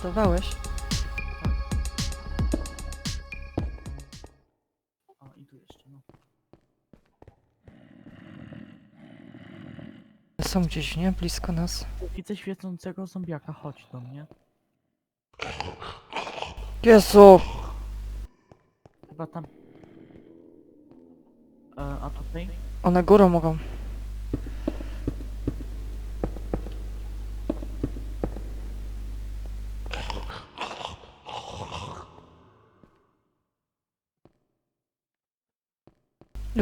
zabarykadowałeś. O, i tu jeszcze, no. Są gdzieś, nie? Blisko nas. Widzę świecącego zombiaka, chodź do mnie. Jezu! Chyba tam. E, a tutaj? One górą mogą.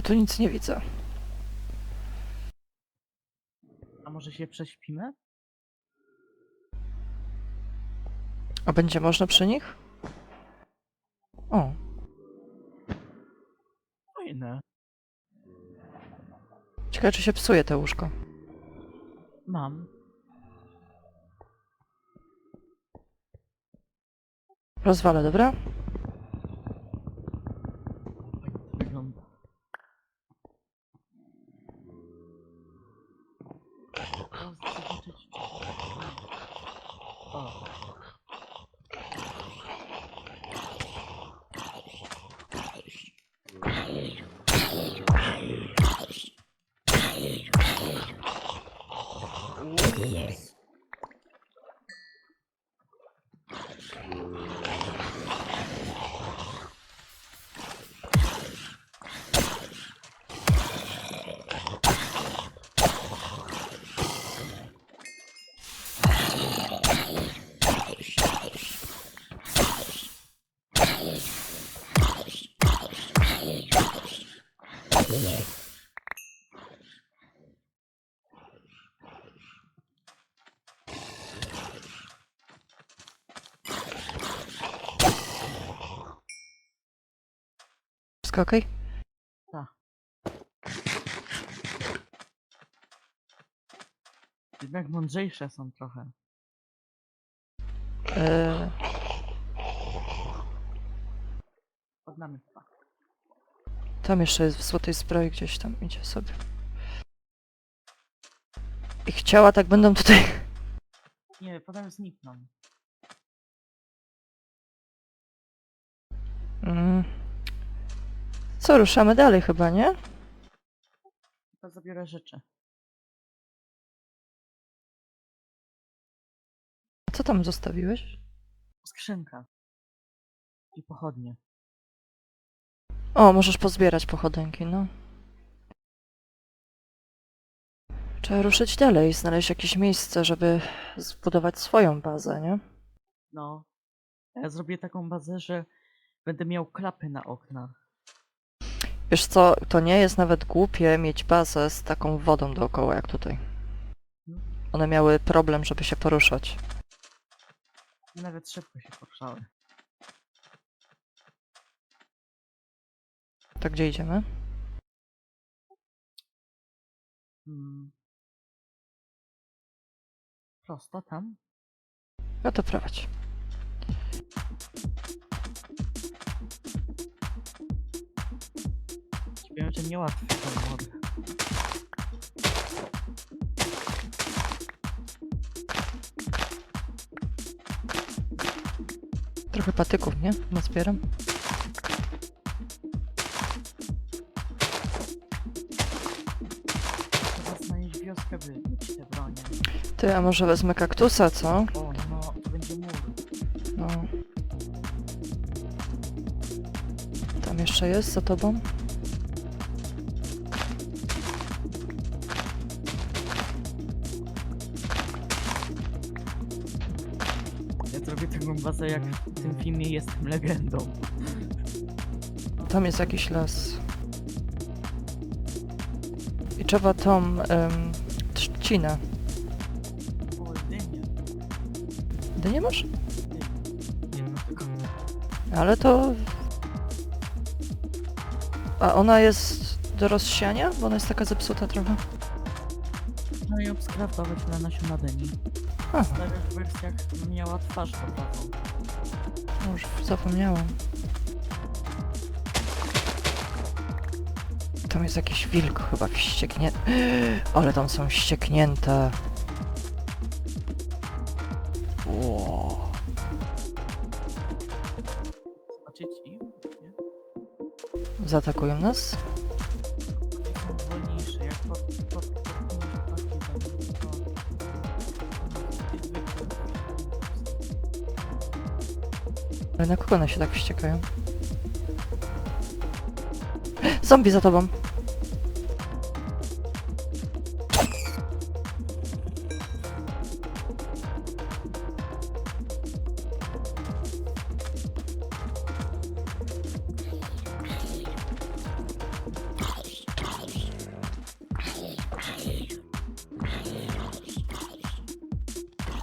Tu nic nie widzę. A może się prześpimy? A będzie można przy nich? O, Fajne. ciekawe czy się psuje te łóżko. Mam. Rozwalę, dobra? Fajnie to wygląda. O, zobaczyć. O. Wszystko okej? Jednak mądrzejsze są trochę. Chyba. tam jeszcze jest w złotej zbroi gdzieś tam idzie sobie. Ich ciała tak będą tutaj... Nie, potem znikną. Mm. Co, ruszamy dalej chyba, nie? To zabiorę rzeczy. Co tam zostawiłeś? Skrzynka. I pochodnie. O, możesz pozbierać pochodynki, no. Trzeba ruszyć dalej, znaleźć jakieś miejsce, żeby zbudować swoją bazę, nie? No. Ja zrobię taką bazę, że będę miał klapy na oknach. Wiesz co, to nie jest nawet głupie mieć bazę z taką wodą dookoła jak tutaj. One miały problem, żeby się poruszać. Nawet szybko się poruszały. To gdzie idziemy? Hmm. Prosto tam? No to prowadź. Wiem, że niełatwy ten mod. Trochę patyków, nie? Nazbieram. Trzeba znaleźć wioskę, by mieć te bronie. Ty, a może wezmę kaktusa, co? O, no, to będzie mur. No. Tam jeszcze jest za tobą? Bazę, jak w tym filmie Jestem Legendą. Tam jest jakiś las. I trzeba tą um, trzcinę. O, dynie. Ty nie masz? Nie no, tylko... Ale to... A ona jest do rozsiania? Bo ona jest taka zepsuta trochę. No i obskraftować na nasiona dyni. Aha, Stawiasz w wersjach miała twarz taką. Już zapomniałam. Tam jest jakiś wilk chyba wścieknięty. Ale tam są ścieknięte. Wow. Zaatakują nas? Na kogo one się tak wściekają? Zombie za tobą!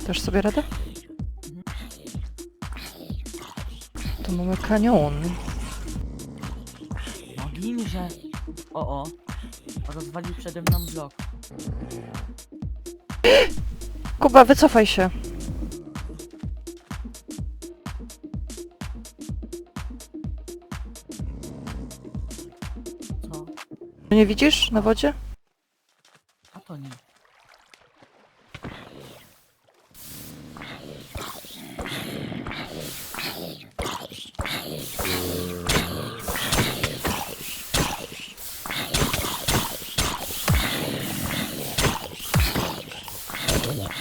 Też sobie radę? Mamy kanion. Ginże! O, o. Rozwalił przede mną blok. Kuba, wycofaj się. Co? Nie widzisz na wodzie? A to nie. Dobra,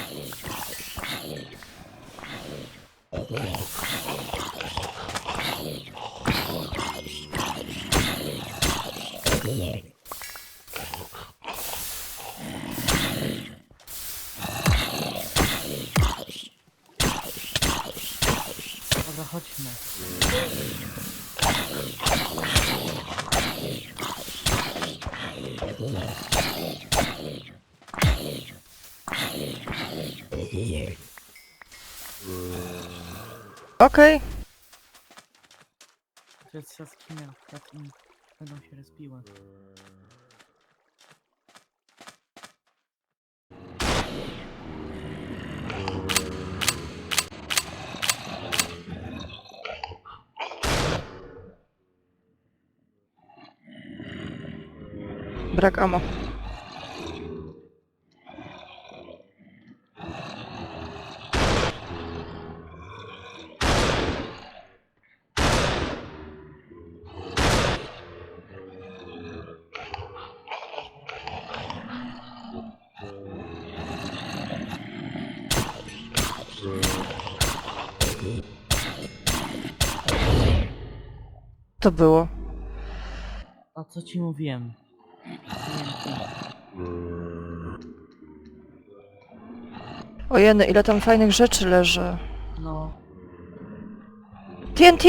Okej. To jest jaskinia, jak im będą się respiły. Brak amo. To było. A co ci mówiłem? Ojeny, ile tam fajnych rzeczy leży. No, TNT!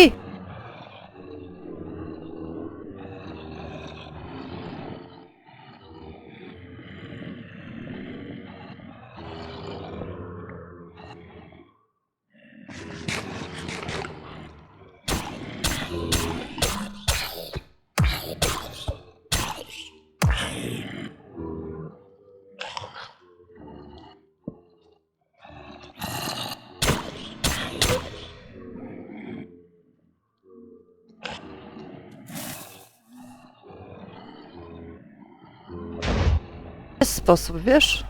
Jest sposób, wiesz?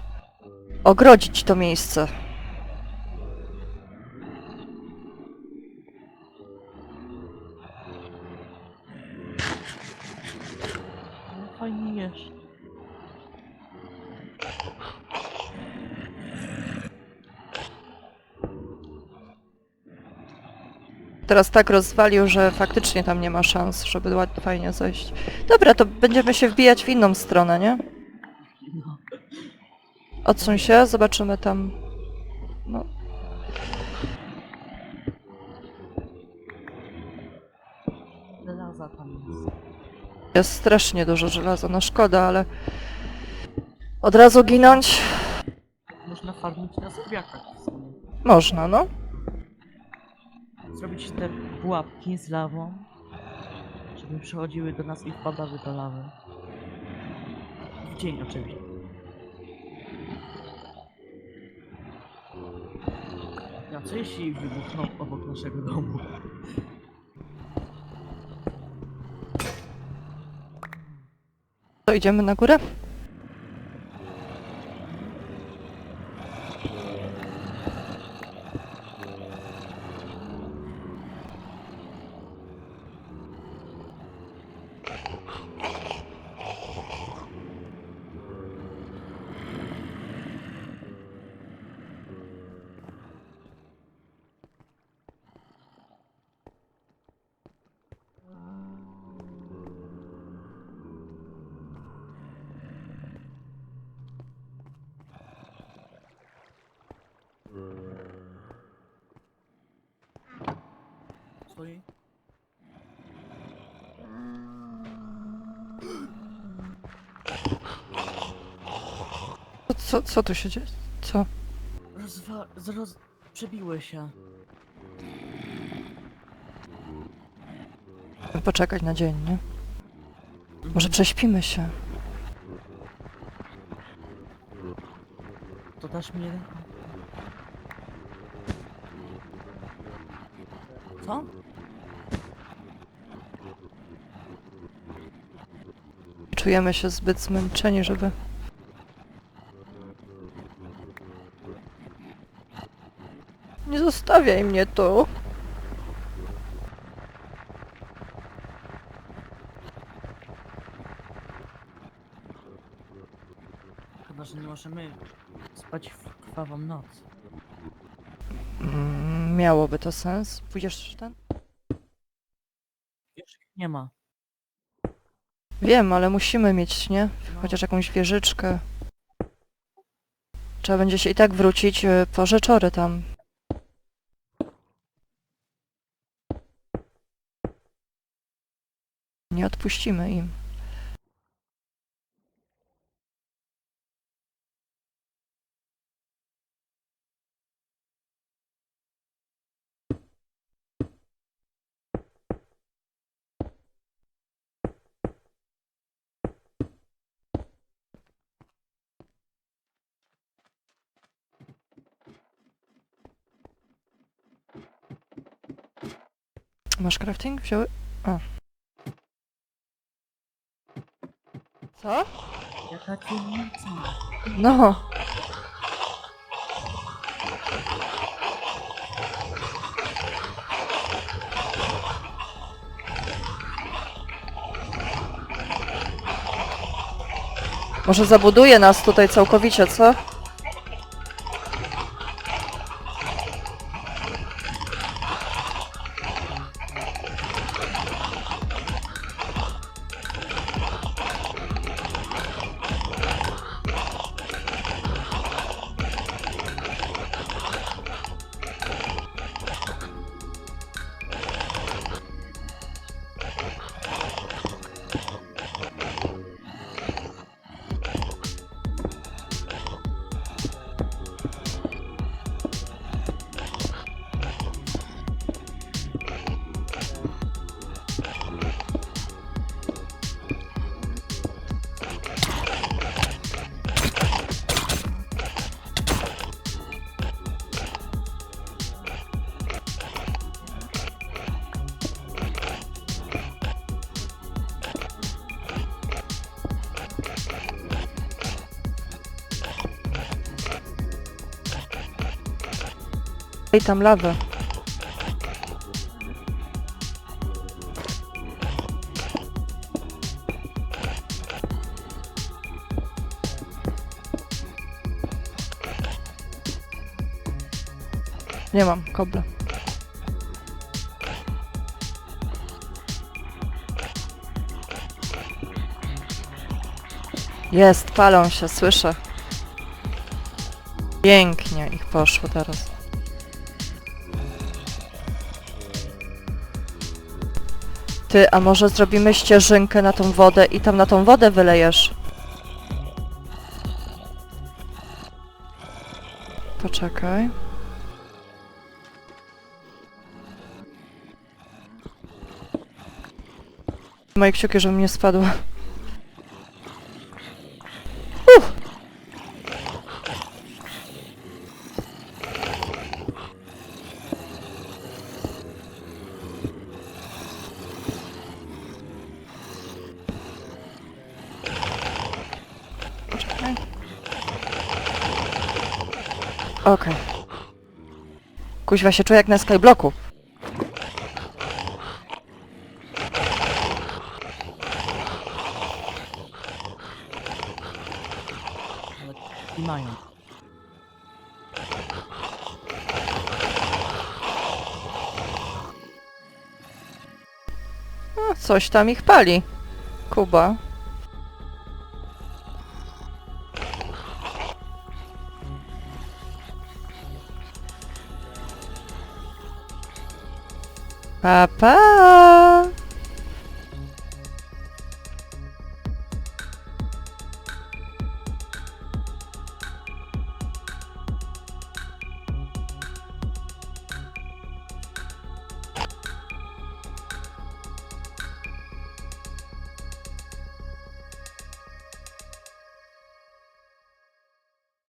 Ogrodzić to miejsce. no fajnie jesz. Teraz tak rozwalił, że faktycznie tam nie ma szans, żeby ład- fajnie zejść. Dobra, to będziemy się wbijać w inną stronę, nie? Odsuń się, zobaczymy tam. No, żelaza tam jest. jest strasznie dużo żelaza, no szkoda, ale od razu ginąć Można farmić na zombiakach w sumie. można, no. Zrobić te pułapki z lawą, żeby przychodziły do nas i wpadały do lawy. W dzień oczywiście. Ja co jeśli wybuchną obok naszego domu? To idziemy na górę? Co, co, tu się dzieje? Co? Rozwa... Zroz... Przebiły się. Poczekać na dzień, nie? Może prześpimy się. To dasz mi jeden? Co? Czujemy się zbyt zmęczeni, żeby... Nie zostawiaj mnie tu. Chyba, że nie możemy spać w krwawą noc. Mm, miałoby to sens. Pójdziesz ten? Już ich nie ma. Wiem, ale musimy mieć, nie? No, Chociaż jakąś wieżyczkę. Trzeba będzie się i tak wrócić e, po rzeczory tam. Nie odpuścimy im. Masz crafting? Wzięły? O. Co? Jaka dzielnica? No. Może zabuduje nas tutaj całkowicie, co? Ej, tam lawę. Nie mam kobla. Jest, palą się, słyszę. Pięknie ich poszło teraz. Ty, a może zrobimy ścieżynkę na tą wodę i tam na tą wodę wylejesz? Poczekaj. Moje kciuki, żebym nie spadła. Okej. Kuźwa się czuję jak na skyblocku. I. No, coś tam ich pali. Kuba. Pa, pa!